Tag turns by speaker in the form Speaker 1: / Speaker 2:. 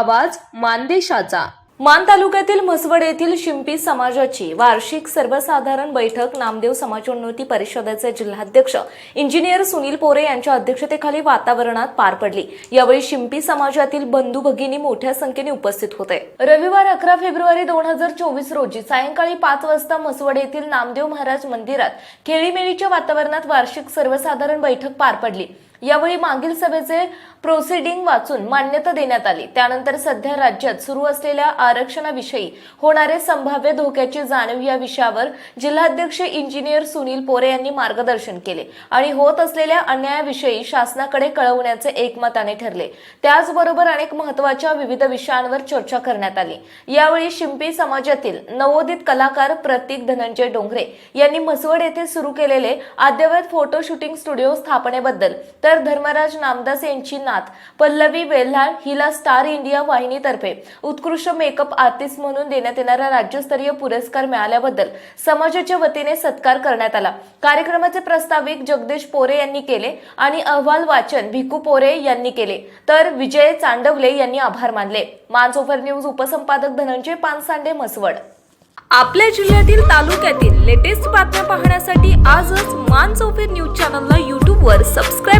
Speaker 1: आवाज मानदेशाचा. मान तालुक्यातील म्हसवड येथील शिंपी समाजाची वार्षिक सर्वसाधारण बैठक नामदेव समाजोन्नती परिषदेचे जिल्हाध्यक्ष इंजिनियर सुनील पोरे यांच्या अध्यक्षतेखाली वातावरणात पार पडली. यावेळी शिंपी समाजातील बंधू भगिनी मोठ्या संख्येने उपस्थित होते. रविवार अकरा फेब्रुवारी दोन हजार चोवीस रोजी सायंकाळी पाच वाजता म्हसवड येथील नामदेव महाराज मंदिरात खेळीमेळीच्या वातावरणात वार्षिक सर्वसाधारण बैठक पार पडली. यावेळी मागील सभेचे प्रोसिडिंग वाचून मान्यता देण्यात आली. त्यानंतर सध्या राज्यात सुरू असलेल्या आरक्षणाविषयी होणारे संभाव्य धोक्याची जाणीव या विषयावर जिल्हाध्यक्ष इंजिनियर सुनील पोरे यांनी मार्गदर्शन केले आणि होत असलेल्या अन्यायाविषयी शासनाकडे कळवण्याचे एकमताने ठरले. त्याचबरोबर अनेक महत्त्वाच्या विविध विषयांवर चर्चा करण्यात आली. यावेळी शिंपी समाजातील नवोदित कलाकार प्रतीक धनंजय डोंगरे यांनी म्हसवड येथे सुरू केलेले अद्ययावत फोटो शूटिंग स्टुडिओ स्थापनेबद्दल तर धर्मराज नामदास यांची नात पल्लवी वेल्हाळ हिला स्टार इंडिया वाहिनीतर्फे उत्कृष्ट मेकअप आर्टिस्ट म्हणून देण्यात येणारा राज्यस्तरीय पुरस्कार मिळाल्याबद्दल समाजाच्या वतीने सत्कार करण्यात आला. कार्यक्रमाचे प्रस्ताविक जगदीश पोरे यांनी केले आणि अहवाल वाचन भिकू पोरे यांनी केले. तर विजय चांडवले यांनी आभार मानले. मानसोफर न्यूज उपसंपादक धनंजय पानसांडे म्हसवड. आपल्या जिल्ह्यातील तालुक्यातील लेटेस्ट बातम्या पाहण्यासाठी आजच मान चौफेर न्यूज चॅनलला यूट्यूबवर सबस्क्राईब